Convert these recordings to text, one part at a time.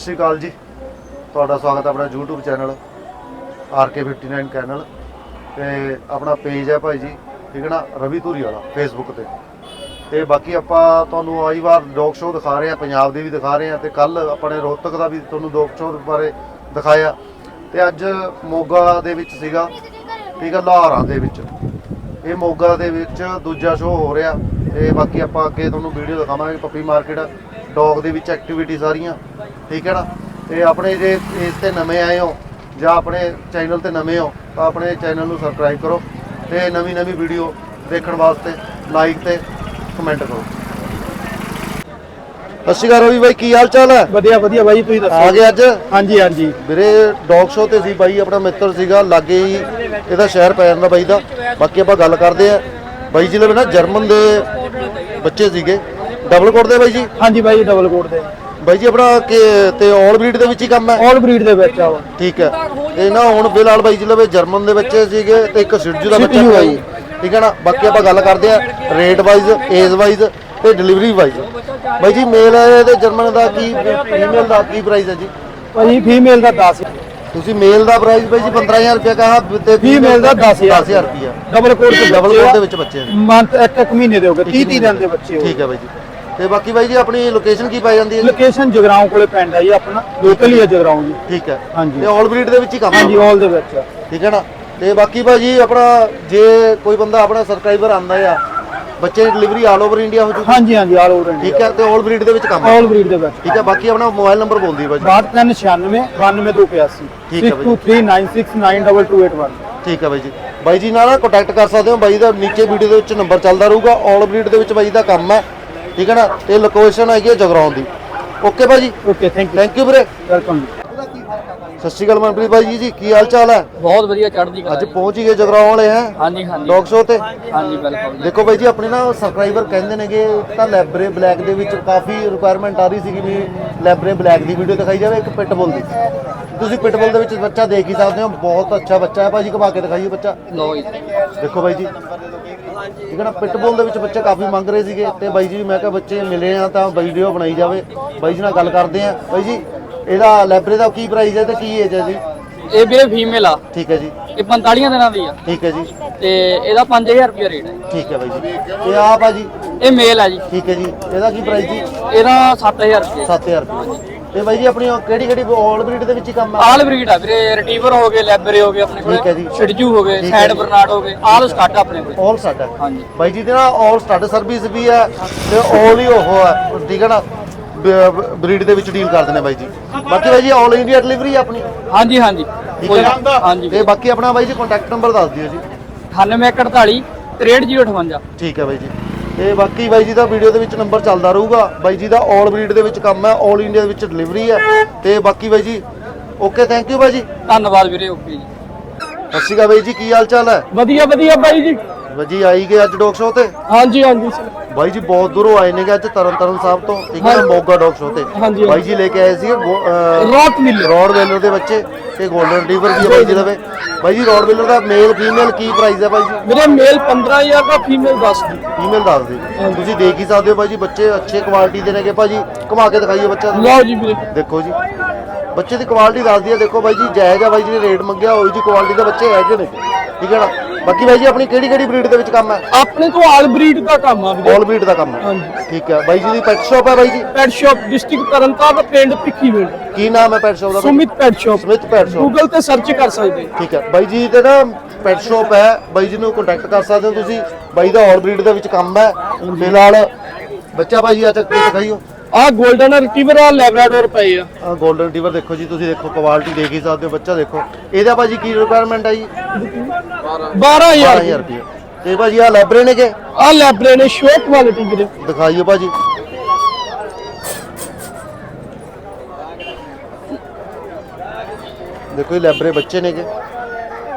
ਸਤਿ ਸ਼੍ਰੀ ਅਕਾਲ ਜੀ। ਤੁਹਾਡਾ ਸਵਾਗਤ ਹੈ ਆਪਣਾ YouTube ਚੈਨਲ RK59 ਚੈਨਲ ਤੇ ਆਪਣਾ ਪੇਜ ਹੈ ਭਾਈ ਜੀ, ਠੀਕ ਹੈ ਨਾ? ਰਵੀ ਧੂਰੀ ਵਾਲਾ, Facebook ਤੇ। ਤੇ ਬਾਕੀ ਆਪਾਂ ਤੁਹਾਨੂੰ ਆਈ ਵਾਰ ਡੌਗ ਸ਼ੋਅ ਦਿਖਾ ਰਹੇ ਹਾਂ, ਪੰਜਾਬ ਦੇ ਵੀ ਦਿਖਾ ਰਹੇ ਹਾਂ ਤੇ ਕੱਲ ਆਪਣੇ ਰੋਹਤਕ ਦਾ ਵੀ ਤੁਹਾਨੂੰ ਡੌਗ ਸ਼ੋਅ ਬਾਰੇ ਦਿਖਾਇਆ। ਤੇ ਅੱਜ ਮੋਗਾ ਦੇ ਵਿੱਚ ਸੀਗਾ, ਠੀਕ ਹੈ, ਲਾਹੌਰਾਂ ਦੇ ਵਿੱਚ। ਇਹ ਮੋਗਾ ਦੇ ਵਿੱਚ ਦੂਜਾ ਸ਼ੋਅ ਹੋ ਰਿਹਾ। ਤੇ ਬਾਕੀ ਆਪਾਂ ਅੱਗੇ ਤੁਹਾਨੂੰ ਵੀਡੀਓ ਦਿਖਾਵਾਂਗੇ, ਪੱਪੀ ਮਾਰਕੀਟ ਡੌਗ ਦੇ ਵਿੱਚ ਐਕਟੀਵਿਟੀ ਸਾਰੀਆਂ। ਠੀਕ ਹੈ ਨਾ? ਤੇ ਆਪਣੇ ਜੇ ਇਸ ਤੇ ਨਵੇਂ ਆਏ ਹੋ ਜਾਂ ਆਪਣੇ ਚੈਨਲ ਤੇ ਨਵੇਂ ਹੋ ਤਾਂ ਆਪਣੇ ਚੈਨਲ ਨੂੰ ਸਬਸਕ੍ਰਾਈਬ ਕਰੋ ਤੇ ਨਵੀਂ ਨਵੀਂ ਵੀਡੀਓ ਦੇਖਣ ਵਾਸਤੇ ਲਾਈਕ ਤੇ ਕਮੈਂਟ ਕਰੋ। ਸਤਿ ਸ਼੍ਰੀ ਅਕਾਲ ਰਵੀ ਬਾਈ ਕੀ ਹਾਲ ਚਾਲ ਹੈ? ਵਧੀਆ ਵਧੀਆ ਬਾਈ ਤੁਸੀਂ ਆ ਦੱਸੋ ਗਏ ਅੱਜ? ਹਾਂਜੀ ਹਾਂਜੀ। ਵੀਰੇ ਡੌਗ ਸ਼ੋਅ ਤੇ ਸੀ ਬਾਈ ਆਪਣਾ ਮਿੱਤਰ ਸੀਗਾ ਲਾਗੇ ਹੀ ਇਹਦਾ ਸ਼ਹਿਰ ਪੈ ਜਾਂਦਾ ਬਾਈ ਦਾ। ਬਾਕੀ ਆਪਾਂ ਗੱਲ ਕਰਦੇ ਆ ਬਾਈ ਜੀ ਲਵੇ ਨਾ ਜਰਮਨ ਦੇ ਬੱਚੇ ਸੀਗੇ। ਡਬਲ ਕੋਟ ਦੇ ਬਾਈ ਜੀ? ਹਾਂਜੀ ਬਾਈ ਡਬਲ ਕੋਟ ਦੇ। ਬਾਈ ਜੀ ਆਪਣਾ ਕਿ- ਤੇ ਆਲ ਬਰੀਡ ਦੇ ਵਿੱਚ ਹੀ ਕੰਮ ਹੈ? ਆਲ ਬਰੀਡ ਦੇ ਵਿੱਚ ਆ ਠੀਕ ਹੈ। ਤੇ ਨਾ ਹੁਣ ਫਿਲਹਾਲ ਬਾਈ ਜੀ ਲਵੇ ਜਰਮਨ ਦੇ ਬੱਚੇ ਸੀਗੇ ਤੇ ਇੱਕ ਸਿਰਜੂ ਦਾ ਬੱਚਾ ਹੈ ਜੀ। ਠੀਕ ਹੈ ਨਾ? ਬਾਕੀ ਆਪਾਂ ਗੱਲ ਕਰਦੇ ਆ ਰੇਟ ਵਾਈਜ਼ ਏਜ ਵਾਈਜ਼ ਤੇ ਡਿਲੀਵਰੀ ਵਾਈਜ਼ ਬਾਈ ਜੀ ਮੇਲ ਤੇ ਜਰਮਨ ਦਾ ਕੀ ਫੀਮੇਲ ਦਾ ਕੀ ਪ੍ਰਾਈਸ ਹੈ ਜੀ? ਭਾਜੀ ਫੀਮੇਲ ਦਾ 10 ਤੁਸੀਂ ਮੇਲ ਦਾ ਪ੍ਰਾਈਸ ਬਾਈ ਜੀ 15000 ਰੁਪਏ ਕਹਾ ਤੇ Female ਦਾ 10,000 10000 ਰੁਪਏ ਡਬਲ ਕੋਟ ਦੇ ਡਬਲ ਕੋਟ ਦੇ ਵਿੱਚ ਬੱਚੇ ਨੇ ਮੰਥ ਇੱਕ ਇੱਕ ਮਹੀਨੇ ਦੇ ਹੋ ਗਏ। 30 30 ਦਿਨ ਦੇ ਬੱਚੇ ਹੋ ਠੀਕ ਹੈ ਬਾਈ ਜੀ। ਤੇ ਬਾਕੀ ਬਾਈ ਜੀ ਆਪਣੀ ਲੋਕੇਸ਼ਨ ਕੀ ਪਾਈ ਜਾਂਦੀ ਹੈ ਜੀ? ਲੋਕੇਸ਼ਨ ਜਗਰਾਉਂ ਕੋਲੇ ਪਿੰਡ ਹੈ ਜੀ ਆਪਣਾ ਲੋਕਲ ਹੀ ਹੈ ਜਗਰਾਉਂ ਜੀ। ਠੀਕ ਹੈ। ਹਾਂਜੀ। ਤੇ ਆਲ ਬਰੀਡ ਦੇ ਵਿੱਚ ਹੀ ਕੰਮ ਹਾਂਜੀ ਆਲ ਦੇ ਵਿੱਚ। ਆ। ਠੀਕ ਹੈ ਨਾ? ਤੇ ਬਾਕੀ ਭਾਜੀ ਆਪਣਾ ਜੇ ਕੋਈ ਬੰਦਾ ਆਪਣਾ ਸਬਸਕ੍ਰਾਈਬਰ ਆਂਦਾ ਆ ਬੱਚੇ ਦੀ ਡਿਲੀਵਰੀ ਆਲ ਓਵਰ ਇੰਡੀਆ ਹੋ ਜੂਗੀ ਹਾਂਜੀ ਹਾਂਜੀ ਆਲ ਓਵਰ ਇੰਡੀਆ ਠੀਕ ਹੈ ਤੇ ਆਲ ਬਰੀਡ ਦੇ ਵਿੱਚ ਕੰਮ ਹੈ ਆਲ ਬਰੀਡ ਦੇ ਵਿੱਚ। ਠੀਕ ਹੈ ਬਾਕੀ ਆਪਣਾ ਮੋਬਾਈਲ ਨੰਬਰ ਬੋਲ ਦਿਓ ਭਾਜੀ 6396 92285 ਠੀਕ ਹੈ ਬਾਈ। 6239692281 ਠੀਕ ਹੈ ਬਾਈ ਜੀ। ਬਾਈ ਜੀ ਨਾਲ ਕੰਟੈਕਟ ਕਰ ਸਕਦੇ ਹੋ ਬਾਈ ਦਾ ਨੀਚੇ ਵੀਡੀਓ ਦੇ ਵਿੱਚ ਨੰਬਰ ਚੱਲਦਾ ਰਹੂਗਾ। ਆਲ ਬਰੀਡ ਦੇ ਵਿੱਚ ਬਾਈ ਦਾ ਕੰਮ ਹੈ। ਠੀਕ ਹੈ ਨਾ? ਤੇ ਲੋਕੇਸ਼ਨ ਹੈਗੀ ਹੈ ਜਗਰਾਉਂ ਦੀ। ਓਕੇ ਭਾਜੀ। Okay thank you thank you ਵੀਰੇ। ਵੈਲਕਮ ਸਤਿ ਸ਼੍ਰੀ ਅਕਾਲ ਮਨਪ੍ਰੀਤ ਭਾਈ ਜੀ ਜੀ ਕੀ ਹਾਲ ਚਾਲ ਹੈ? ਬਹੁਤ ਵਧੀਆ ਚੜ੍ਹਦੀ ਕਲਾ ਅੱਜ। ਪਹੁੰਚ ਹੀ ਗਏ ਜਗਰਾਉਂ ਵਾਲੇ ਹੈ? ਹਾਂਜੀ ਹਾਂਜੀ। ਡੌਗ ਸ਼ੋਅ ਤੇ? ਹਾਂਜੀ ਬਿਲਕੁਲ। ਦੇਖੋ ਬਾਈ ਜੀ ਆਪਣੇ ਨਾ ਸਬਸਕ੍ਰਾਈਬਰ ਕਹਿੰਦੇ ਨੇਗੇ ਤਾਂ ਲੈਬਰੇ ਬਲੈਕ ਦੇ ਵਿੱਚ ਕਾਫੀ ਰਿਕੁਆਇਰਮੈਂਟ ਆ ਰਹੀ ਸੀਗੀ ਵੀ ਲੈਬਰੇ ਬਲੈਕ ਦੀ ਵੀਡੀਓ ਦਿਖਾਈ ਜਾਵੇ ਇੱਕ ਪਿਟਬੁਲ ਦੀ। ਤੁਸੀਂ ਪਿਟਬੁਲ ਦੇ ਵਿੱਚ ਬੱਚਾ ਦੇਖ ਹੀ ਸਕਦੇ ਹੋ ਬਹੁਤ ਅੱਛਾ ਬੱਚਾ ਹੈ ਭਾਜੀ ਘੁਮਾ ਕੇ ਦਿਖਾਈਏ ਬੱਚਾ। ਲੋ ਜੀ। ਦੇਖੋ ਬਾਈ ਜੀ ਠੀਕ ਹੈ ਨਾ ਪਿਟਬੁਲ ਦੇ ਵਿੱਚ ਬੱਚੇ ਕਾਫੀ ਮੰਗ ਰਹੇ ਸੀਗੇ ਤੇ ਬਾਈ ਜੀ ਮੈਂ ਕਿਹਾ ਬੱਚੇ ਮਿਲੇ ਆ ਤਾਂ ਵੀਡੀਓ ਬਣਾਈ ਜਾਵੇ। ਬਾਈ ਜੀ ਨਾਲ ਗੱਲ ਕਰਦੇ ਆ। ਬਾਈ ਜੀ ਇਹਦਾ ਲੈਬਰੇ ਦਾ ਕੀ ਪ੍ਰਾਈਸ ਹੈ ਤੇ ਕੀ ਏਜ ਹੈ ਜੀ? ਇਹ ਵੀਰੇ ਫੀਮੇਲ ਆ। ਠੀਕ ਹੈ ਜੀ। ਇਹ 45 ਦਿਨਾਂ ਦੀ ਆ। ਠੀਕ ਹੈ ਜੀ। ਤੇ ਇਹਦਾ 5000 ਰੁਪਏ ਰੇਟ ਹੈ। ਠੀਕ ਹੈ ਬਾਈ ਜੀ। ਤੇ ਆ ਭਾਜੀ ਇਹ ਮੇਲ ਆ ਜੀ। ਠੀਕ ਹੈ ਜੀ। ਇਹਦਾ ਕੀ ਪ੍ਰਾਈਸ ਜੀ? ਇਹਦਾ 7000 ਰੁਪਏ 7000 ਰੁਪਏ ਤੇ ਬਾਈ ਜੀ ਆਪਣੀ ਕਿਹੜੀ ਕਿਹੜੀ ਆਲ ਬਰੀਡ ਦੇ ਵਿੱਚ ਹੀ ਕੰਮ ਆ? ਆਲ ਬਰੀਡ ਆ ਵੀਰੇ। ਰਟੀਵਰ ਹੋ ਗਏ ਲੈਬਰੇ ਹੋ ਗਏ ਆਪਣੇ ਠੀਕ ਹੈ ਜੀ। ਕੋਲ ਸ਼ਿਡਜੂ ਹੋ ਗਏ ਠੀਕ ਹੈ ਸਾਈਡ ਜੀ। ਬਰਨਾਰਡ ਹੋ ਗਏ। ਆਲ ਸਟਾਰਟ ਆਪਣੇ ਕੋਲ। ਆਲ ਸਟਾਰਟ ਹਾਂਜੀ। ਬਾਈ ਜੀ ਦੇ ਨਾ ਆਲ ਸਟਾਰਟ ਸਰਵਿਸ ਵੀ ਹੈ ਤੇ ਆਲ ਹੀ ਉਹ ਹੈ ਠੀਕ ਹੈ ਨਾ? ਬਰੀਡ ਦੇ ਵਿੱਚ ਡੀਲ ਕਰਦੇ ਨੇ ਬਾਈ ਜੀ। ਬਾਕੀ ਬਾਈ ਜੀ ਆਲ ਇੰਡੀਆ ਡਿਲੀਵਰੀ ਆਪਣੀ? ਹਾਂਜੀ ਹਾਂਜੀ। ਠੀਕ ਹੈ ਨਾ? ਹਾਂਜੀ। ਤੇ ਬਾਕੀ ਆਪਣਾ ਬਾਈ ਜੀ ਕੰਟੈਕਟ ਨੰਬਰ ਦੱਸ ਦਿਓ ਜੀ। 9848 63058 ਠੀਕ ਹੈ ਬਾਈ ਜੀ। ਤੇ ਬਾਕੀ ਬਾਈ ਜੀ ਦਾ ਵੀਡੀਓ ਦੇ ਵਿੱਚ ਨੰਬਰ ਚੱਲਦਾ ਰਹੂਗਾ। ਬਾਈ ਜੀ ਦਾ ਆਲ ਬਰੀਡ ਦੇ ਵਿੱਚ ਕੰਮ ਹੈ ਆਲ ਇੰਡੀਆ ਦੇ ਵਿੱਚ ਡਿਲੀਵਰੀ ਹੈ। ਤੇ ਬਾਕੀ ਬਾਈ ਜੀ ਓਕੇ ਥੈਂਕ ਯੂ ਬਾਈ ਜੀ। ਧੰਨਵਾਦ ਵੀਰੇ ਓਕੇ ਜੀ। ਸਤਿ ਸ਼੍ਰੀ ਅਕਾਲ ਬਾਈ ਜੀ ਕੀ ਹਾਲ ਚਾਲ ਹੈ? ਵਧੀਆ ਵਧੀਆ ਬਾਈ ਜੀ। ਬਾਜੀ ਆਈ ਗਏ ਅੱਜ ਡੌਗ ਸ਼ੋਅ ਤੇ? ਹਾਂਜੀ ਹਾਂਜੀ। ਬਾਈ ਜੀ ਬਹੁਤ ਦੂਰੋਂ ਆਏ ਨੇਗੇ ਅੱਜ ਤਰਨ ਤਾਰਨ ਸਾਹਿਬ ਤੋਂ। ਠੀਕ ਹੈ ਨਾ, ਮੋਗਾ ਡੌਗ ਸ਼ੋਅ ਤੇ। ਹਾਂਜੀ। ਬਾਈ ਜੀ ਲੈ ਕੇ ਆਏ ਸੀਗੇ ਰੌਟ ਮਿਲ ਰੋਡ ਵੇਲਰ ਦੇ ਬੱਚੇ ਤੇ 골ਡਨ ਵੀ ਹੈ ਬਾਈ ਜੀ ਲਵੇ। ਬਾਈ ਜੀ ਰੋਡ ਵੇਲਰ ਦਾ ਮੇਲ ਫੀਮੇਲ ਕੀ ਪ੍ਰਾਈਸ ਹੈ ਬਾਈ ਜੀ? ਮੇਰੇ ਮੇਲ 15000 ਦਾ ਫੀਮੇਲ 10 ਦੀ। ਫੀਮੇਲ ਦੱਸ ਦਿਓ ਤੁਸੀਂ ਦੇਖ ਹੀ ਸਕਦੇ ਹੋ ਬਾਈ ਜੀ ਬੱਚੇ ਅੱਛੇ ਕੁਆਲਿਟੀ ਦੇ ਨੇਗੇ ਭਾਜੀ। ਘੁਮਾ ਕੇ ਦਿਖਾਈਏ ਬੱਚਾ ਲਓ ਜੀ ਵੀਰੇ। ਦੇਖੋ ਜੀ। ਬੱਚੇ ਦੀ ਕੁਆਲਿਟੀ ਦੱਸਦੀ ਹੈ ਦੇਖੋ ਬਾਈ ਜੀ ਜਾਇਜ਼ ਆ ਬਾਈ ਜੀ ਨੇ ਰੇਟ ਮੰਗਿਆ ਹੋਈ ਜੀ ਕੁਆਲਿਟੀ ਦੇ ਬੱਚੇ ਹੈਗੇ ਨੇ। ਠੀਕ ਹੈ ਨਾ? ਬਾਕੀ ਬਾਈ ਜੀ ਆਪਣੀ ਕਿਹੜੀ ਕਿਹੜੀ ਬਰੀਡ ਦੇ ਵਿੱਚ ਕੰਮ ਹੈ? ਆਪਣੇ ਤੋਂ ਆਲ ਬਰੀਡ ਦਾ ਕੰਮ ਆ ਵੀਰੇ। ਆਲ ਬਰੀਡ ਦਾ ਕੰਮ ਹੈ। ਹਾਂਜੀ। ਠੀਕ ਹੈ। ਬਾਈ ਜੀ ਦੀ ਪੈਟ ਸ਼ਾਪ ਹੈ ਬਾਈ ਜੀ? ਪੈਟ ਸ਼ਾਪ ਡਿਸਟ੍ਰਿਕਟ ਤਰਨਤਾਰਨ ਪਿੰਡ ਭਿੱਖੀਵਿੰਡ ਕੀ ਨਾਮ ਹੈ ਪੈਟ ਸ਼ਾਪ ਦਾ? Sumit pet shop Sumit pet shop Google ਤੇ ਸਰਚ ਕਰ ਸਕਦੇ। ਠੀਕ ਹੈ। ਬਾਈ ਜੀ ਤੇ ਨਾ ਪੈਟ ਸ਼ਾਪ ਹੈ। ਬਾਈ ਜੀ ਨੂੰ ਕੰਟੈਕਟ ਕਰ ਸਕਦੇ ਹੋ ਤੁਸੀਂ। ਬਾਈ ਦਾ ਆਲ ਬਰੀਡ ਦੇ ਵਿੱਚ ਕੰਮ ਹੈ। ਫਿਲਹਾਲ ਬੱਚਾ ਜੀ ਆ ਚੱਕ ਕੇ ਦਿਖਾਈਓ। ਆ 골ਡਨ ਰਿਟਰੀਵਰ ਆ ਲੈਬਰਾਡੋਰ ਪਏ ਆ। ਆ 골ਡਨ ਰਿਟਰੀਵਰ ਦੇਖੋ ਜੀ ਤੁਸੀਂ ਦੇਖੋ ਕੁਆਲਿਟੀ ਦੇਖ ਹੀ ਸਕਦੇ ਹੋ ਬੱਚਾ ਦੇਖੋ। ਇਹਦਾ ਭਾਜੀ ਕੀ ਰਿਕੁਆਇਰਮੈਂਟ ਹੈ ਜੀ? 12000 12000 ਰੁਪਏ ਤੇ ਭਾਜੀ ਆ ਲੈਬਰੇ ਨੇ ਕੇ ਆ ਲੈਬਰੇ ਨੇ ਸ਼ੋ ਕੁਆਲਿਟੀ ਵੀਰੇ। ਦਿਖਾਈਓ ਭਾਜੀ। ਦੇਖੋ ਇਹ ਲੈਬਰੇ ਬੱਚੇ ਨੇਗੇ।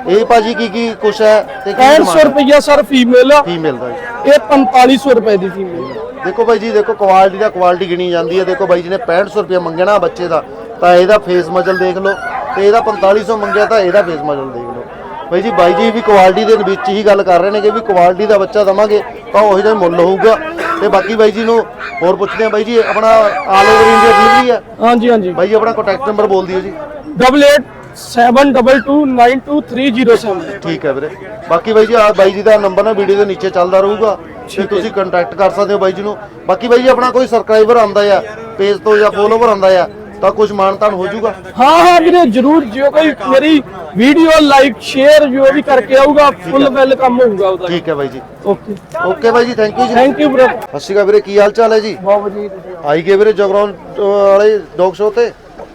ਇਹ ਭਾਜੀ ਕੀ ਕੀ ਕੁਛ ਹੈ ਤੇ ਕੀ 6500 ਰੁਪਇਆ ਸਰ ਫੀਮੇਲ ਆ। ਫੀਮੇਲ ਦਾ। ਇਹ 4500 ਰੁਪਏ ਦੀ ਫੀਮੇਲ ਦੇਖੋ ਭਾਈ ਜੀ ਦੇਖੋ ਕੁਆਲਿਟੀ ਦਾ ਕੁਆਲਿਟੀ ਗਿਣੀ ਜਾਂਦੀ ਹੈ। ਦੇਖੋ ਬਾਈ ਜੀ ਨੇ 6500 ਰੁਪਏ ਮੰਗਿਆ ਨਾ ਬੱਚੇ ਦਾ ਤਾਂ ਇਹਦਾ ਫੇਸ ਮਜਲ ਦੇਖ ਲਓ। ਤੇ ਇਹਦਾ 4500 ਮੰਗਿਆ ਤਾਂ ਇਹਦਾ ਫੇਸ ਮਜਲ ਦੇਖ ਲਓ। ਬਾਈ ਜੀ ਬਾਈ ਜੀ ਵੀ ਕੁਆਲਿਟੀ ਦੇ ਵਿੱਚ ਹੀ ਗੱਲ ਕਰ ਰਹੇ ਨੇ ਕਿ ਵੀ ਕੁਆਲਿਟੀ ਦਾ ਬੱਚਾ ਦਵਾਂਗੇ ਤਾਂ ਉਹੀ ਜਿਹਾ ਮੁੱਲ ਹੋਊਗਾ। ਤੇ ਬਾਕੀ ਬਾਈ ਜੀ ਨੂੰ ਹੋਰ ਪੁੱਛਦੇ ਆ ਬਾਈ ਜੀ ਆਪਣਾ ਆਲ ਓਵਰ ਇੰਡੀਆ ਡਿਲੀਵਰੀ ਹੈ? ਹਾਂਜੀ ਹਾਂਜੀ। ਬਾਈ ਜੀ ਆਪਣਾ ਕੰਟੈਕਟ ਨੰਬਰ ਬੋਲ ਦਿਓ ਜੀ। Double eight seven double two nine two three zero seven ਠੀਕ ਹੈ ਵੀਰੇ। ਬਾਕੀ ਬਾਈ ਜੀ ਆ ਬਾਈ ਜੀ ਦਾ ਨੰਬਰ ਨਾ ਵੀਡੀਓ ਦੇ ਨੀਚੇ ਚੱਲਦਾ ਰਹੂਗਾ। ਤੇ ਤੁਸੀਂ ਕੰਟੈਕਟ ਕਰ ਸਕਦੇ ਹੋ ਬਾਈ ਜੀ ਨੂੰ। ਬਾਕੀ ਬਾਈ ਜੀ ਆਪਣਾ ਕੋਈ ਸਬਸਕ੍ਰਾਈਬਰ ਆਉਂਦਾ ਆ ਪੇਜ ਤੋਂ ਜਾਂ ਫੋਲੋਵਰ ਆਉਂਦਾ ਆ ਤਾਂ ਕੁਝ ਮਾਨਤਾਨ ਹੋ ਜਾਊਗਾ। ਹਾਂ ਹਾਂ ਵੀਰੇ ਜਰੂਰ ਜੋ ਕੋਈ ਮੇਰੀ ਵੀਡੀਓ ਲਾਈਕ ਸ਼ੇਅਰ ਜੋ ਵੀ ਕਰਕੇ ਆਊਗਾ ਫੁੱਲ ਵੈਲਕਮ ਹੋਊਗਾ ਉਹਦਾ। ਠੀਕ ਹੈ ਬਾਈ ਜੀ। ਓਕੇ ਓਕੇ ਬਾਈ ਜੀ ਥੈਂਕ ਯੂ ਜੀ। ਥੈਂਕ ਯੂ ਬ੍ਰੋ ਸਤਿ ਸ਼੍ਰੀ ਅਕਾਲ ਵੀਰੇ ਕੀ ਹਾਲ ਚਾਲ ਹੈ ਜੀ? ਬਹੁਤ ਵਧੀਆ ਤੁਸੀਂ ਆਈ ਗਏ ਵੀਰੇ ਜਗਰਾਉਂ ਵਾਲੇ ਡੌਗ ਸ਼ੋ ਤੇ?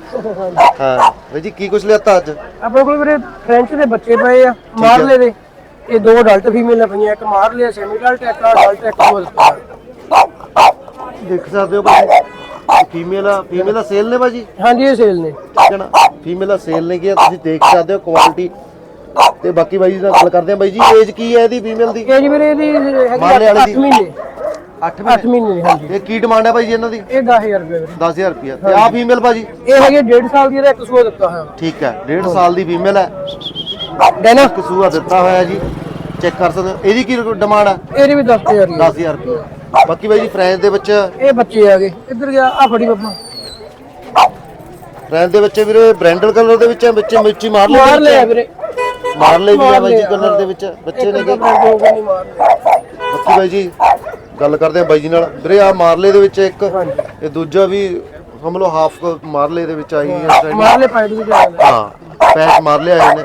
ਹਾਂ। ਬਾਈ ਜੀ ਕੀ ਕੁਝ ਲਿਆਤਾ ਅੱਜ? ਆਪਣੇ ਕੋਲ ਵੀਰੇ ਫ੍ਰੈਂਚ ਦੇ ਬੱਚੇ ਪਏ ਆ। ਮਾਰਲੇ ਦੇ। ਇਹ ਦੋ ਅਡਲਟ ਫੀਮੇਲ ਪਈਆਂ ਇੱਕ ਮਾਰਲੇ ਸੈਮੀ ਅਡਲਟ ਇੱਕ ਅਡਲਟ ਇੱਕ ਹੋਰ ਦੇਖ ਸਕਦੇ ਹੋ ਬਾਈ ਫੀਮੇਲ ਆ ਫੀਮੇਲ ਸੇਲ ਨੇ ਬਾਜੀ ਹਾਂਜੀ ਇਹ ਸੇਲ ਨੇ। ਠੀਕ ਹੈ ਨਾ? ਫੀਮੇਲ ਸੇਲ ਨੇ ਕੀ ਤੁਸੀਂ ਦੇਖ ਸਕਦੇ ਹੋ ਕੁਆਲਿਟੀ ਤੇ ਬਾਕੀ ਬਾਈ ਜੀ ਨਾਲ ਗੱਲ ਕਰਦੇ ਆ ਬਾਈ ਜੀ ਏਜ ਕੀ ਹੈ ਇਹਦੀ ਫੀਮੇਲ ਦੀ? ਇਹ ਜੀ ਵੀਰੇ ਇਹਦੀ ਹੈਗੀ ਵਾਲੀ 8 ਦੀ? ਮਹੀਨੇ। 8 8 ਮਹੀਨੇ ਹਾਂਜੀ। ਇਹ ਕੀ ਡਿਮਾਂਡ ਹੈ ਜੀ ਇਹਨਾਂ ਦੀ? ਇਹ 10000 ਰੁਪਏ ਵੀਰੇ। 10000 ਰੁਪਿਆ ਤੇ ਆ ਫੀਮੇਲ ਬਾਜੀ ਇਹ ਹੈਗੀ 1.5 ਸਾਲ ਦੀ ਇਹਦਾ ਇੱਕ ਸੂਆ ਦਿੱਤਾ ਹੋਇਆ। ਠੀਕ ਹੈ 1.5 ਸਾਲ ਦੀ ਫੀਮੇਲ ਹੈ। ਡੈਨਾ ਕਸੂਆ ਦਿੱਤਾ ਹੋਇਆ ਜੀ। ਚੈੱਕ ਕਰ ਸਕਦੇ ਹੋ। ਇਹਦੀ ਕੀ ਡਿਮਾਂਡ ਹੈ ਇਹਦੀ ਵੀ 10000 ਹੀ ਹੈ 10000 ਰੁਪਏ ਬਾਕੀ ਬਾਈ ਜੀ ਫਰੈਂਚ ਦੇ ਵਿੱਚ ਇਹ ਬੱਚੇ ਆ ਗਏ। ਇੱਧਰ ਗਿਆ ਆ ਫੜੀ ਬੱਬਾ ਫਰੈਂਚ ਦੇ ਵਿੱਚ ਵੀਰੇ ਬ੍ਰੈਂਡਲ ਕਲਰ ਦੇ ਵਿੱਚ ਵਿੱਚ ਮਿਰਚੀ ਮਾਰ ਲਈ ਮਾਰ ਲਿਆ ਵੀਰੇ। ਮਾਰ ਲਈ ਵੀ ਆ ਬਾਈ ਜੀ ਕਲਰ ਦੇ ਵਿੱਚ। ਬੱਚੇ ਨੇ ਲਿਆ। ਬਾਕੀ ਬਾਈ ਜੀ ਗੱਲ ਕਰਦੇ ਆ ਬਾਈ ਜੀ ਨਾਲ। ਵੀਰੇ ਆ ਮਾਰਲੇ ਦੇ ਵਿੱਚ ਇੱਕ ਇਹ ਦੂਜਾ ਵੀ ਸਮਝ ਲਓ ਹਾਫ ਮਾਰਲੇ ਦੇ ਵਿੱਚ ਆਈ ਹੈ ਟ੍ਰੈਂਡ ਮਾਰ ਲੈ ਪਾਇਦ ਵੀ ਹਾਂ ਪੈਕ ਮਾਰ ਲਿਆ ਆਏ ਨੇ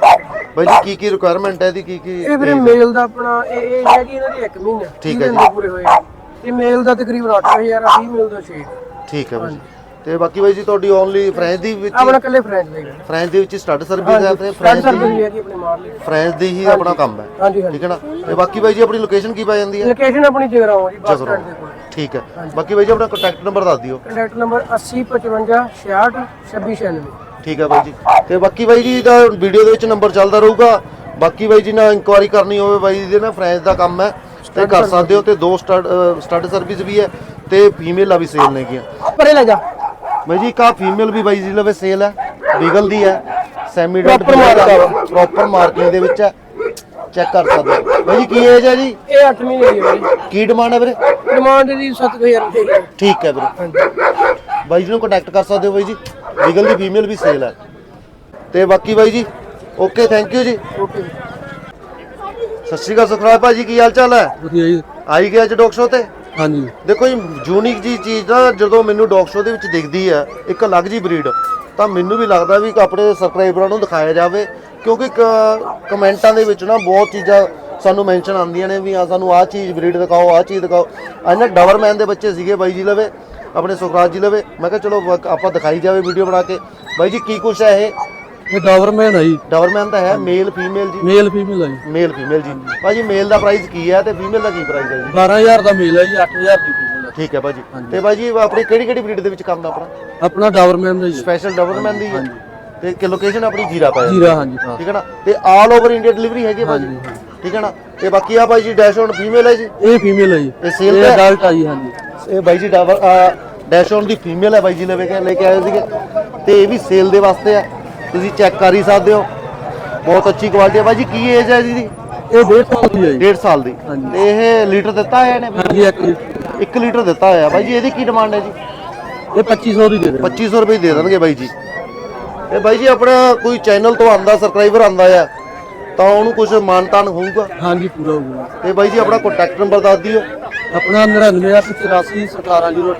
ਬਾਈ ਜੀ ਕੀ ਕੀ ਰਿਕੁਆਇਰਮੈਂਟ ਹੈ ਇਹਦੀ? ਕੀ ਕੀ ਇਹ ਵੀਰੇ ਮੇਲ ਦਾ ਆਪਣਾ ਇਹ ਇਹ ਹੈ ਜੀ ਇਹਨਾਂ ਦੀ 1 ਮਹੀਨਾ ਠੀਕ ਹੈ ਜੀ। ਪੂਰੇ ਹੋਏ ਆ। ਤੇ ਮੇਲ ਦਾ ਤਕਰੀਬਨ 8000 ਆ ਫੀਮੇਲ ਦਾ 6 ਠੀਕ ਹੈ ਬਾਈ ਜੀ। ਤੇ ਬਾਕੀ ਬਾਈ ਜੀ ਤੁਹਾਡੀ ਓਨਲੀ ਫ੍ਰੈਂਚ ਦੀ ਵਿੱਚ ਆਪਣਾ ਕੱਲੇ ਫਰੈਂਚ ਦੇ ਗਏ ਫ੍ਰੈਂਚ ਦੇ ਵਿੱਚ ਸਟੱਡ ਸਰਵਿਸ ਹੈ ਤੇ ਫਰੈਂਚ ਸਰਵਿਸ ਦੀ ਵੀ ਹੈ ਜੀ ਆਪਣੇ ਮਾਰ ਲਈ। ਫ੍ਰੈਂਚ ਦੀ ਹੀ ਆਪਣਾ ਕੰਮ ਹੈ। ਹਾਂਜੀ ਹਾਂਜੀ। ਠੀਕ ਹੈ ਨਾ? ਤੇ ਬਾਕੀ ਬਾਈ ਜੀ ਆਪਣੀ ਲੋਕੇਸ਼ਨ ਕੀ ਪੈ ਜਾਂਦੀ ਹੈ? ਲੋਕੇਸ਼ਨ ਆਪਣੀ ਜਗਰਾਉਂ ਜੀ ਬੱਸ। ਸਟੈਂਡ ਦੇ ਕੋਲ। ਠੀਕ ਹੈ। ਬਾਕੀ ਬਾਈ ਜੀ ਆਪਣਾ ਕੰਟੈਕਟ ਨੰਬਰ ਦੱਸ ਦਿਓ। ਕੰਟੈਕਟ ਨੰਬਰ 8055 66 2696 ਠੀਕ ਹੈ ਬਾਈ ਜੀ। ਤੇ ਬਾਕੀ ਬਾਈ ਜੀ ਦਾ ਵੀਡੀਓ ਦੇ ਵਿੱਚ ਨੰਬਰ ਚੱਲਦਾ ਰਹੂਗਾ। ਬਾਕੀ ਬਾਈ ਜੀ ਨਾਲ ਇਨਕੁਆਇਰੀ ਕਰਨੀ ਹੋਵੇ ਬਾਈ ਜੀ ਦੇ ਨਾ ਫ੍ਰੈਂਚ ਦਾ ਕੰਮ ਹੈ। ਤੇ ਕਰ ਸਕਦੇ ਹੋ ਤੇ ਦੋ ਸਟੱਡ ਸਟੱਡ ਸਰਵਿਸ ਵੀ ਹੈ ਤੇ ਫੀਮੇਲ ਆ ਵੀ ਸੇਲ ਨੇਗੀਆਂ ਪਰੇ ਲੈ ਜਾ। ਬਾਈ ਜੀ ਕਾ ਫੀਮੇਲ ਵੀ ਬਾਈ ਜੀ ਲਵੇ ਸੇਲ ਹੈ। ਬੀਗਲ ਦੀ ਹੈ ਸੈਮੀ ਡਾਟ। ਪ੍ਰੋਪਰ ਮਾਰਕਿੰਗ ਦੇ ਵਿੱਚ ਹੈ। ਚੈੱਕ ਕਰ ਸਕਦੇ ਹੋ। ਬਾਈ ਜੀ ਕੀ ਏਜ ਹੈ ਜੀ? ਇਹ 8 ਮਹੀਨੇ ਦੀ ਹੈ ਵੀਰੇ ਕੀ ਡਿਮਾਂਡ ਹੈ ਵੀਰੇ? ਡਿਮਾਂਡ ਦੀ 7000 ਰੁਪਏ ਹੈ। ਠੀਕ ਹੈ ਵੀਰੇ। ਬਾਈ ਜੀ ਨੂੰ ਕੰਟੈਕਟ ਕਰ ਸਕਦੇ ਹੋ ਬਾਈ ਜੀ। ਬੀਗਲ ਦੀ ਫੀਮੇਲ ਵੀ ਸੇਲ ਹੈ। ਤੇ ਬਾਕੀ ਬਾਈ ਜੀ ਓਕੇ ਥੈਂਕ ਯੂ ਜੀ। ਓਕੇ ਸਤਿ ਸ਼੍ਰੀ ਅਕਾਲ ਸੁਖਰਾਜ ਭਾਜੀ ਕੀ ਹਾਲ ਚਾਲ ਹੈ? ਵਧੀਆ ਜੀ। ਆਈ ਗਿਆ ਅੱਜ ਡੌਗ ਸ਼ੋ ਤੇ? ਹਾਂਜੀ। ਦੇਖੋ ਜੀ ਯੂਨੀਕ ਜੀ ਚੀਜ਼ ਨਾ ਜਦੋਂ ਮੈਨੂੰ ਡੌਗ ਸ਼ੋ ਦੇ ਵਿੱਚ ਦਿਖਦੀ ਹੈ ਇੱਕ ਅਲੱਗ ਜੀ ਬਰੀਡ ਤਾਂ ਮੈਨੂੰ ਵੀ ਲੱਗਦਾ ਵੀ ਆਪਣੇ ਸਬਸਕ੍ਰਾਈਬਰਾਂ ਨੂੰ ਦਿਖਾਇਆ ਜਾਵੇ ਕਿਉਂਕਿ ਕਮੈਂਟਾਂ ਦੇ ਵਿੱਚ ਨਾ ਬਹੁਤ ਚੀਜ਼ਾਂ ਸਾਨੂੰ ਮੈਂਸ਼ਨ ਆਉਂਦੀਆਂ ਨੇ ਵੀ ਆ ਸਾਨੂੰ ਆਹ ਚੀਜ਼ ਬਰੀਡ ਦਿਖਾਓ ਆਹ ਚੀਜ਼ ਦਿਖਾਓ। ਅੱਜ ਨਾ ਡਵਰਮੈਨ ਦੇ ਬੱਚੇ ਸੀਗੇ ਬਾਈ ਜੀ ਲਵੇ ਆਪਣੇ ਸੁਖਰਾਜ ਜੀ ਲਵੇ। ਮੈਂ ਕਿਹਾ ਚਲੋ ਆਪਾਂ ਦਿਖਾਈ ਜਾਵੇ ਵੀਡੀਓ ਬਣਾ ਕੇ। ਬਾਈ ਜੀ ਕੀ ਕੁਛ ਹੈ ਇਹ? ਇਹ ਡਾਵਰਮੈਨ ਹੈ ਜੀ। ਡਵਰਮੈਨ ਤਾਂ ਹੈ ਮੇਲ ਫੀਮੇਲ ਜੀ? ਮੇਲ ਫੀਮੇਲ ਹੈ ਜੀ। ਮੇਲ ਫੀਮੇਲ ਜੀ। ਭਾਜੀ ਮੇਲ ਦਾ ਪ੍ਰਾਈਸ ਕੀ ਹੈ ਤੇ ਫੀਮੇਲ ਦਾ ਕੀ ਪ੍ਰਾਈਸ ਹੈ ਜੀ? 12000 ਦਾ ਮੇਲ ਹੈ ਜੀ 8000 ਦੀ ਫੀਮੇਲ ਹੈ। ਠੀਕ ਹੈ ਭਾਜੀ ਤੇ ਭਾਜੀ ਆਪਣੀ ਕਿਹੜੀ ਕਿਹੜੀ ਬਰੀਡ ਦੇ ਵਿੱਚ ਕੰਮ ਹੈ ਆਪਣਾ? ਆਪਣਾ ਡਾਵਰਮੈਨ ਦਾ ਜੀ ਸਪੈਸ਼ਲ ਡਵਰਮੈਨ ਦੀ ਹੈ। ਤੇ ਕਿ ਲੋਕੇਸ਼ਨ ਆਪਣੀ ਜੀਰਾ ਪਾਇਆ ਜੀਰਾ ਹਾਂਜੀ। ਹਾਂ। ਠੀਕ ਹੈ ਨਾ? ਤੇ ਆਲ ਓਵਰ ਇੰਡੀਆ ਡਿਲੀਵਰੀ ਹੈਗੀ ਹੈ ਭਾਜੀ ਠੀਕ ਹੈ ਨਾ? ਤੇ ਬਾਕੀ ਆ ਭਾਈ ਜੀ ਡੈਸ਼ ਔਨ ਫੀਮੇਲ ਹੈ ਜੀ? ਇਹ ਫੀਮੇਲ ਹੈ ਜੀ। ਇਹ ਸੇਲ ਇਹ ਤੇ ਅਡਲਟ ਆ ਜੀ ਹਾਂਜੀ। ਇਹ ਬਾਈ ਜੀ ਡਾਵਰ ਡੈਸ਼ ਔਨ ਦੀ ਫੀਮੇਲ ਹੈ ਬਾਈ ਜੀ ਲਵੇ ਲੈ ਕੇ ਆਏ ਸੀਗੇ। ਤੇ ਇਹ ਵੀ ਸੇਲ ਦੇ ਵਾਸਤੇ ਹੈ। ਤੁਸੀਂ ਚੈੱਕ ਕਰ ਹੀ ਸਕਦੇ ਹੋ। ਬਹੁਤ ਅੱਛੀ ਕੁਆਲਿਟੀ ਹੈ। ਬਾਈ ਜੀ ਕੀ ਏਜ ਹੈ ਜੀ ਦੀ ਇਹ 1.5 ਸਾਲ ਦੀ ਹੈ ਜੀ। 1.5 ਸਾਲ ਦੀ। ਤੇ ਇਹ ਲੀਟਰ ਦਿੱਤਾ ਹੋਇਆ ਇਹਨੇ? ਹਾਂਜੀ ਇੱਕ ਜੀ। 1 ਲੀਟਰ ਦਿੱਤਾ ਹੋਇਆ। ਬਾਈ ਜੀ ਇਹਦੀ ਕੀ ਡਿਮਾਂਡ ਹੈ ਜੀ? ਇਹ 2500 ਦੀ ਦੇ ਦੇ 2500 ਰੁਪਏ ਦੇ ਦੇਣਗੇ ਬਾਈ ਜੀ। ਤੇ ਬਾਈ ਜੀ ਆਪਣਾ ਕੋਈ ਚੈਨਲ ਤੋਂ ਆਂਦਾ ਸਬਸਕ੍ਰਾਈਬਰ ਆਂਦਾ ਆ ਤਾਂ ਉਹਨੂੰ ਕੁਝ ਮਾਨਤਾਨ ਹੋਊਗਾ? ਹਾਂਜੀ ਪੂਰਾ ਹੋਊਗਾ। ਤੇ ਬਾਈ ਜੀ ਆਪਣਾ ਕੰਟੈਕਟ ਨੰਬਰ ਦੱਸ ਦਿਓ। ਆਪਣਾ 99884 17018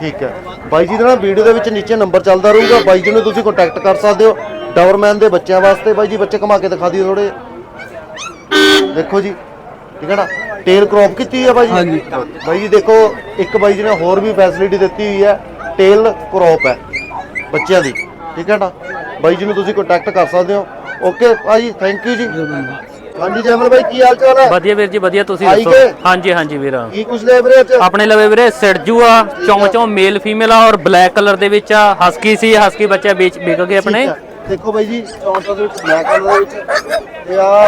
ਠੀਕ ਹੈ। ਬਾਈ ਜੀ ਦਾ ਨਾ ਵੀਡੀਓ ਦੇ ਵਿੱਚ ਨੀਚੇ ਨੰਬਰ ਚੱਲਦਾ ਰਹੂਗਾ ਬਾਈ ਜੀ ਨੂੰ ਤੁਸੀਂ ਕੰਟੈਕਟ ਕਰ ਸਕਦੇ ਹੋ। ਡਾਵਰਮੈਨ ਦੇ ਬੱਚਿਆਂ ਵਾਸਤੇ ਬਾਈ ਜੀ ਬੱਚੇ ਘੁਮਾ ਕੇ ਦਿਖਾ ਦਿਓ ਥੋੜੇ ਦੇਖੋ ਜੀ ਠੀਕ ਹੈ ਨਾ? ਟੇਲ ਕ੍ਰੌਪ ਕੀਤੀ ਹੈ ਬਾਈ ਜੀ? ਹਾਂਜੀ। ਬਾਈ ਜੀ ਦੇਖੋ ਇੱਕ ਬਾਈ ਜੀ ਨੇ ਹੋਰ ਵੀ ਫੈਸਿਲਿਟੀ ਦਿੱਤੀ ਹੋਈ ਹੈ। ਟੇਲ ਕ੍ਰੌਪ ਹੈ ਬੱਚਿਆਂ ਦੀ। ਠੀਕ ਹੈ ਨਾ? ਬਾਈ ਜੀ ਨੂੰ ਤੁਸੀਂ ਕੰਟੈਕਟ ਕਰ ਸਕਦੇ ਹੋ। ਓਕੇ ਭਾਜੀ ਥੈਂਕ ਯੂ ਜੀ। ਹਾਂਜੀ ਜੈਮਲ ਬਾਈ ਕੀ ਹਾਲ ਚਾਲ ਹੈ? ਵਧੀਆ ਵੀਰ ਜੀ ਵਧੀਆ ਤੁਸੀਂ ਆਈ ਦੱਸੋ? ਗਏ? ਹਾਂਜੀ ਹਾਂਜੀ ਵੀਰ। ਕੀ ਕੁਛ ਲੈ ਵੀਰੇ ਅੱਜ? ਆਪਣੇ ਲਵੇ ਵੀਰੇ ਸਿਰਜੂ ਆ ਚੌਂ ਚੌਂ ਮੇਲ ਫੀਮੇਲ ਆ ਔਰ ਬਲੈਕ ਕਲਰ ਦੇ ਵਿੱਚ ਆ ਹਸਕੀ ਸੀ ਹਸਕੀ ਬੱਚਾ ਵੇਚ ਵਿਕ ਗਏ ਆਪਣੇ। ਠੀਕ ਹੈ। ਦੇਖੋ ਬਾਈ ਜੀ ਚੌਂਟਾ ਦੇ ਵਿੱਚ ਬਲੈਕ ਕਲਰ ਦੇ ਵਿੱਚ ਤੇ ਆ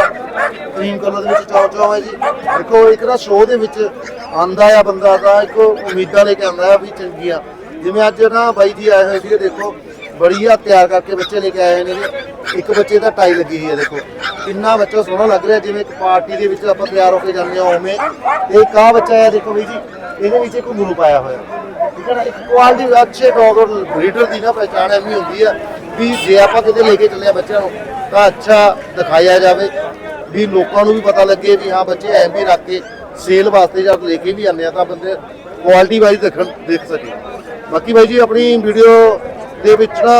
ਕਰੀਮ ਕਲਰ ਦੇ ਵਿੱਚ ਚੌਂਚਾ ਹੈ ਜੀ। ਦੇਖੋ ਇੱਕ ਨਾ ਸ਼ੋਅ ਦੇ ਵਿੱਚ ਆਂਦਾ ਆ ਬੰਦਾ ਤਾਂ ਇੱਕ ਉਮੀਦਾਂ ਲੈ ਕੇ ਆਂਦਾ ਆ ਵੀ ਚੰਗੀ ਆ। ਜਿਵੇਂ ਅੱਜ ਨਾ ਬਾਈ ਜੀ ਆਏ ਹੋਏ ਸੀਗੇ ਦੇਖੋ ਬੜੀਆ ਤਿਆਰ ਕਰਕੇ ਬੱਚੇ ਲੈ ਕੇ ਆਏ ਨੇ ਜੀ। ਇੱਕ ਬੱਚੇ ਦਾ ਟਾਈ ਲੱਗੀ ਹੋਈ ਹੈ ਦੇਖੋ। ਕਿੰਨਾ ਬੱਚਾ ਸੋਹਣਾ ਲੱਗ ਰਿਹਾ, ਜਿਵੇਂ ਇੱਕ ਪਾਰਟੀ ਦੇ ਵਿੱਚ ਆਪਾਂ ਤਿਆਰ ਹੋ ਕੇ ਜਾਂਦੇ ਹਾਂ ਉਵੇਂ। ਤੇ ਇੱਕ ਬੱਚਾ ਹੈ ਦੇਖੋ ਬਈ ਜੀ, ਇਹਦੇ ਵਿੱਚ ਇੱਕ ਗੁਰੂ ਪਾਇਆ ਹੋਇਆ। ਠੀਕ ਹੈ ਨਾ, ਇੱਕ ਕੁਆਲਿਟੀ ਅੱਛੇ ਡੌਗ ਔਰ ਬਰੀਡਰ ਦੀ ਨਾ ਪਹਿਚਾਣ ਐਵੇਂ ਹੁੰਦੀ ਹੈ ਵੀ ਜੇ ਆਪਾਂ ਕਿਤੇ ਲੈ ਕੇ ਚੱਲੇ ਆ ਬੱਚਿਆਂ ਨੂੰ, ਤਾਂ ਅੱਛਾ ਦਿਖਾਇਆ ਜਾਵੇ। ਵੀ ਲੋਕਾਂ ਨੂੰ ਵੀ ਪਤਾ ਲੱਗੇ ਵੀ ਹਾਂ ਬੱਚੇ ਐਂ ਵੀ ਰੱਖ ਕੇ ਸੇਲ ਵਾਸਤੇ ਜਦ ਲੈ ਕੇ ਵੀ ਆਉਂਦੇ ਆ, ਤਾਂ ਬੰਦੇ ਕੁਆਲਿਟੀ ਵਾਈਜ਼ ਦੇਖਣ, ਦੇਖ ਸਕੇ। ਬਾਕੀ ਬਾਈ ਜੀ, ਆਪਣੀ ਵੀਡੀਓ ਦੇ ਵਿੱਚ ਨਾ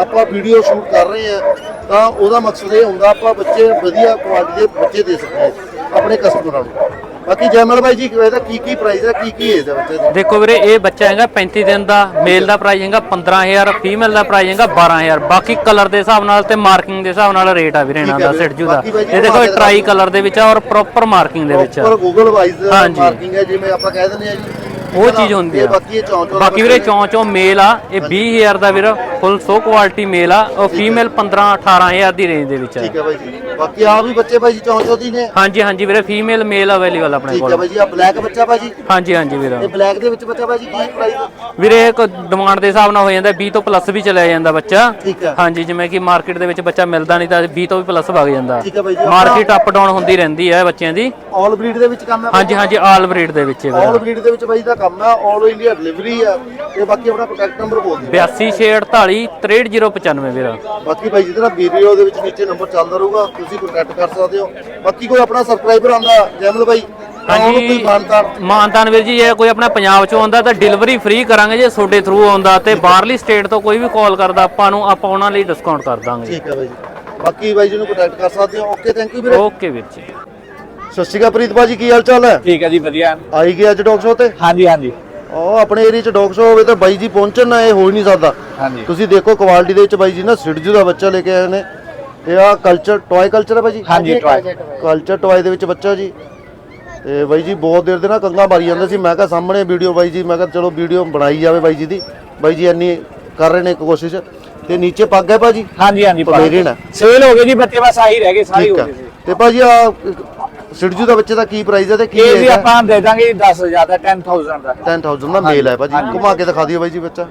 ਆਪਾਂ ਵੀਡੀਓ ਸ਼ੂਟ ਕਰ ਰਹੇ ਆ ਤਾਂ ਉਹਦਾ ਮਕਸਦ ਇਹ ਹੁੰਦਾ ਆਪਾਂ ਬੱਚੇ ਵਧੀਆ ਕੁਆਲਿਟੀ ਦੇ ਬੱਚੇ ਦੇ ਸਕੀਏ ਆਪਣੇ ਕਸਟਮਰਾਂ ਨੂੰ ਬਾਕੀ ਜੈਮਲ ਬਾਈ ਜੀ ਇਹਦਾ ਕੀ ਕੀ ਪ੍ਰਾਈਸ ਹੈ ਕੀ ਕੀ ਹੈ ਬੱਚੇ ਦੀ? ਦੇਖੋ ਵੀਰੇ ਇਹ ਬੱਚਾ ਹੈਗਾ 35 ਦਿਨ ਦਾ ਮੇਲ ਦਾ ਪ੍ਰਾਈਸ ਹੈਗਾ 15000 ਫੀਮੇਲ ਦਾ ਪ੍ਰਾਈਸ ਹੈਗਾ 12000 ਬਾਕੀ ਕਲਰ ਦੇ ਹਿਸਾਬ ਨਾਲ ਤੇ ਮਾਰਕਿੰਗ ਦੇ ਹਿਸਾਬ ਨਾਲ ਰੇਟ ਆ ਵੀਰੇ ਇਹਨਾਂ ਦਾ। ਸਿਟਜੂ ਦਾ ਇਹ ਦੇਖੋ ਬਾਕੀ ਟਰਾਈ ਕਲਰ ਦੇ ਵਿੱਚ ਆ ਔਰ ਪ੍ਰੋਪਰ ਮਾਰਕਿੰਗ ਦੇ ਵਿੱਚ ਆ। Google wise. ਮਾਰਕਿੰਗ ਹੈ ਜਿਵੇਂ ਆਪਾਂ ਕਹਿ ਦਿੰਦੇ ਆ ਜੀ ਉਹ ਚੀਜ਼ ਹੁੰਦੀ ਆ। ਬਾਕੀ ਇਹ ਚੌਂਚ ਬਾਕੀ ਵੀਰੇ ਚੌਂ ਚੌਂ ਮੇਲ ਆ ਇਹ 20000 ਦਾ ਵੀਰ ਫੁੱਲ ਸੋ ਕੁਆਲਿਟੀ ਮੇਲ ਆ ਔਰ ਫੀਮੇਲ 15 18000 ਦੀ ਰੇਂਜ ਦੇ ਵਿੱਚ ਆ। ਠੀਕ ਹੈ ਬਾਈ ਜੀ। ਬਾਕੀ ਆ ਵੀ ਬੱਚੇ ਬਾਈ ਜੀ ਚੌਂਚ ਦੀ ਨੇ। ਹਾਂਜੀ ਹਾਂਜੀ ਵੀਰੇ ਫੀਮੇਲ ਮੇਲ ਅਵੇਲੇਬਲ ਆਪਣੇ ਠੀਕ ਹੈ ਕੋਲ। ਬਾਈ ਜੀ ਆ ਬਲੈਕ ਬੱਚਾ ਬਾਈ ਜੀ। ਹਾਂਜੀ ਹਾਂਜੀ ਵੀਰ। ਇਹ ਬਲੈਕ ਦੇ ਵਿੱਚ ਬੱਚਾ ਬਾਈ ਜੀ ਕੀ ਪ੍ਰਾਈਸ ਵੀਰੇ ਇੱਕ ਡਿਮਾਂਡ ਦੇ ਹਿਸਾਬ ਨਾਲ ਹੋ ਜਾਂਦਾ 20 ਤੋਂ ਪਲੱਸ ਵੀ ਚਲਿਆ ਜਾਂਦਾ ਬੱਚਾ। ਠੀਕ ਹੈ। ਹਾਂਜੀ ਜਿਵੇਂ ਕਿ ਮਾਰਕੀਟ ਦੇ ਵਿੱਚ ਬੱਚਾ ਮਿਲਦਾ ਨਹੀਂ ਤਾਂ 20 ਤੋਂ ਵੀ ਪਲੱਸ ਵਗ ਜਾਂਦਾ। ਠੀਕ ਹੈ ਬਾਈ ਜੀ ਮਾਰਕੀਟ ਅਪ ਡਾਊਨ ਹੁੰਦੀ ਰਹਿੰਦੀ ਹੈ ਬੱਚਿਆਂ ਦੀ। ਆਲ ਬਰੀਡ ਦੇ ਵਿੱਚ ਕੰਮ ਹੈ ਹਾਂਜੀ ਹਾਂਜੀ ਆਲ ਬਰੀਡ ਦੇ ਵਿੱਚ ਆਲ ਬਰੀਡ ਦੇ ਵਿੱਚ ਬਾਈ ਦਾ ਕੰਮ ਹੈ ਆਲ ਇੰਡੀਆ ਡਿਲੀਵਰੀ ਆ ਤੇ ਬਾਕੀ ਆਪਣਾ ਕੰਟੈਕਟ ਨੰਬਰ ਬੋਲ ਦਿਓ। 8248 63095 ਵੀਰ। ਬਾਕੀ ਬਾਈ ਜਿਹਦਾ ਵੀਡੀਓ ਦੇ ਵਿੱਚ ਨੀਚੇ ਨੰਬਰ ਚੱਲਦਾ ਰਹੂਗਾ ਤੁਸੀਂ ਕੰਟੈਕਟ ਕਰ ਸਕਦੇ ਹੋ। ਬਾਕੀ ਕੋਈ ਆਪਣਾ ਸਬਸਕ੍ਰਾਈਬਰ ਆਂਦਾ ਜੈਮਲ ਬਾਈ ਕੋਈ ਮਾਨਤਾ ਮਾਨਤਾਨ ਵੀਰ ਜੀ ਜੇ ਕੋਈ ਆਪਣਾ ਪੰਜਾਬ ਚੋਂ ਆਉਂਦਾ ਤਾਂ ਡਿਲੀਵਰੀ ਫ੍ਰੀ ਕਰਾਂਗੇ ਜੇ ਤੁਹਾਡੇ ਥਰੂ ਆਉਂਦਾ ਤੇ ਬਾਹਰਲੀ ਸਟੇਟ ਤੋਂ ਕੋਈ ਵੀ ਕਾਲ ਕਰਦਾ ਆਪਾਂ ਨੂੰ ਆਪਾਂ ਉਹਨਾਂ ਲਈ ਡਿਸਕਾਊਂਟ ਕਰ ਦਾਂਗੇ। ਠੀਕ ਹੈ ਬਾਈ ਜੀ। ਬਾਕੀ ਬਾਈ ਜੀ ਨੂੰ ਕੰਟੈਕਟ ਕਰ ਸਕਦੇ ਹੋ। ਓਕੇ ਥੈਂਕ ਯੂ ਵੀਰੇ। ਓਕੇ ਵੀਰ ਜੀ। ਸਤਿ ਸ਼੍ਰੀ ਅਕਾਲ ਪ੍ਰੀਤ ਬਾਜੀ ਕੀ ਹਾਲ ਚਾਲ ਹੈ? ਠੀਕ ਹੈ ਜੀ ਵਧੀਆ। ਆਈ ਗਿਆ ਅੱਜ ਡੌਗ ਸ਼ੋ ਤੇ? ਹਾਂਜੀ ਹਾਂਜੀ। ਉਹ ਆਪਣੇ ਏਰੀਆ 'ਚ ਡੌਗ ਸ਼ੋ ਹੋਵੇ ਤਾਂ ਬਾਈ ਜੀ ਪਹੁੰਚਣ ਨਾ ਇਹ ਹੋ ਹੀ ਨਹੀਂ ਸਕਦਾ। ਹਾਂਜੀ। ਤੁਸੀਂ ਦੇਖੋ ਕੁਆਲਿਟੀ ਦੇ ਵਿੱਚ ਬਾਈ ਜੀ ਨਾ ਸਿਡਜੂ ਦਾ ਬੱਚਾ ਲੈ ਕੇ ਆਏ ਨੇ। ਤੇ ਆ ਕਲਚਰ ਟੌਏ ਕਲਚਰ ਹੈ ਬਾਈ ਜੀ? ਹਾਂਜੀ ਟਰਾਈ ਕਲਚਰ ਟੌਏ ਦੇ ਵਿੱਚ ਬੱਚਾ ਜੀ। ਤੇ ਬਾਈ ਜੀ ਬਹੁਤ ਦੇਰ ਦੇ ਨਾ ਕੰਗਾ ਮਾਰੀ ਜਾਂਦੇ ਸੀ। ਮੈਂ ਕਿਹਾ ਸਾਹਮਣੇ ਵੀਡੀਓ ਬਾਈ ਜੀ ਮੈਂ ਕਿਹਾ ਚਲੋ ਵੀਡੀਓ ਬਣਾਈ ਜਾਵੇ ਬਾਈ ਜੀ ਦੀ। ਬਾਈ ਜੀ ਇੰਨੀ ਕਰ ਰਹੇ ਨੇ ਇੱਕ ਕੋਸ਼ਿਸ਼। ਤੇ ਨੀਚੇ ਪੱਗ ਹੈ ਭਾਜੀ? ਹਾਂਜੀ ਹਾਂਜੀ ਪਵੇਰੀਨ ਹੈ। ਸੇਲ ਹੋ ਗਏ ਜੀ ਬੱਚੇ ਬਸ ਆਹੀ ਰਹਿ ਗਏ ਸਾਰੇ ਠੀਕ ਹੋ ਹੈ ਗਏ ਸੀ। ਤੇ ਭਾਜੀ ਆ ਸਿਡਜੂ ਦਾ ਬੱਚੇ ਦਾ ਕੀ ਪ੍ਰਾਈਸ ਹੈ ਤੇ ਕੀ ਇਹ ਵੀ ਹੈ? ਆਪਾਂ ਦੇ ਦਾਂਗੇ 10000 ਦਾ 10000 ਦਾ। 10000 ਦਾ ਮੇਲ ਹੈ ਭਾਜੀ। ਘੁਮਾ ਕੇ ਦਿਖਾ ਦਿਓ ਬਾਈ ਜੀ ਬੱਚਾ।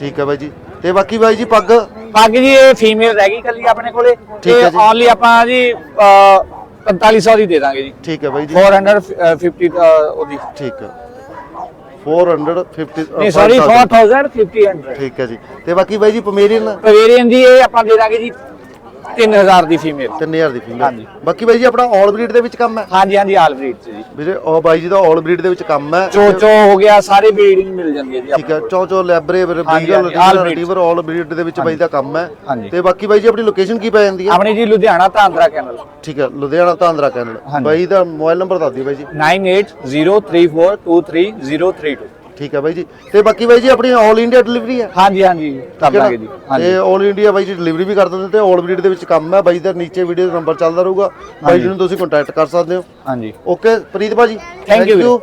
ਠੀਕ ਹੈ ਬਾਈ ਜੀ। ਤੇ ਬਾਕੀ ਬਾਈ ਜੀ ਪੱਗ? ਬਾਕੀ ਜੀ ਇਹ ਫੀਮੇਲ ਰਹਿ ਗਈ ਕੱਲੀ ਆਪਣੇ ਕੋਲੇ ਹੈ ਤੇ ਜੀ। ਓਨਲੀ ਆਪਾਂ ਜੀ ਅਹ, 4500 ਦੀ ਦੇ ਦਾਂਗੇ ਜੀ। ਠੀਕ ਹੈ ਬਾਈ ਜੀ। 450 ਅਹ, ਉਹਦੀ। ਠੀਕ ਹੈ। 450 ਨਹੀਂ ਸੌਰੀ 4050 ਠੀਕ ਹੈ ਜੀ। ਤੇ ਬਾਕੀ ਬਾਈ ਜੀ ਪਮੇਰੀਅਨ ਪਵੇਰੀਅਨ ਜੀ ਇਹ ਆਪਾਂ ਦੇ ਦਾਂਗੇ ਜੀ 3000 ਦੀ ਫੀਮੇਲ 3000 ਦੀ ਫੀਮੇਲ ਹਾਂਜੀ। ਬਾਕੀ ਬਾਈ ਜੀ ਆਪਣਾ ਆਲ ਬਰੀਡ ਦੇ ਵਿੱਚ ਕੰਮ ਹੈ? ਹਾਂਜੀ ਹਾਂਜੀ ਆਲ ਬਰੀਡ ਚ ਜੀ। ਵੀਰੇ ਉਹ ਬਾਈ ਜੀ ਦਾ ਆਲ ਬਰੀਡ ਦੇ ਵਿੱਚ ਕੰਮ ਹੈ। ਚੋ ਚੋ ਹੋ ਗਿਆ ਸਾਰੇ ਬਰੀਡਿੰਗ ਮਿਲ ਜਾਂਦੀ ਹੈ ਜੀ ਠੀਕ ਹੈ ਚੌ ਚੌ ਲੈਬਰੇ ਹਾਂਜੀ, ਬੀਗਲ ਹਾਂਜੀ, all breed। Retriever all breed ਦੇ ਵਿੱਚ ਬਾਈ ਦਾ ਕੰਮ ਹੈ। ਹਾਂਜੀ। ਤੇ ਬਾਕੀ ਬਾਈ ਜੀ ਆਪਣੀ ਲੋਕੇਸ਼ਨ ਕੀ ਪੈ ਜਾਂਦੀ ਹੈ? ਆਪਣੀ ਜੀ ਲੁਧਿਆਣਾ ਤਾਂਦਰਾ ਕੈਨਲ। ਠੀਕ ਹੈ ਲੁਧਿਆਣਾ ਤਾਂਦਰਾ ਕੈਨਲ। ਹਾਂਜੀ। ਬਾਈ ਦਾ ਮੋਬਾਈਲ ਨੰਬਰ ਦੱਸ ਦਿਓ ਬਾਈ ਜੀ। 9803423032 ਠੀਕ ਹੈ ਬਾਈ ਜੀ। ਤੇ ਬਾਕੀ ਬਾਈ ਜੀ ਆਪਣੀ ਆਲ ਇੰਡੀਆ ਡਿਲੀਵਰੀ ਹੈ? ਹਾਂਜੀ ਹਾਂਜੀ। ਕਰ ਨਾ? ਜੀ। ਤੇ 올 ਇੰਡੀਆ ਬਾਈ ਜੀ ਡਿਲੀਵਰੀ ਵੀ ਕਰ ਦਿੰਦੇ ਤੇ 올 ਬਰੀਡ ਦੇ ਵਿੱਚ ਕੰਮ ਹੈ। ਬਾਈ ਦਾ ਨੀਚੇ ਵੀਡੀਓ ਦਾ ਨੰਬਰ ਚੱਲਦਾ ਰਹੂਗਾ। ਬਾਈ ਜੀ ਨੂੰ ਤੁਸੀਂ ਕੰਟੈਕਟ ਕਰ ਸਕਦੇ ਹੋ। ਹਾਂਜੀ। ਓਕੇ ਪ੍ਰੀਤ ਭਾਜੀ। Thank you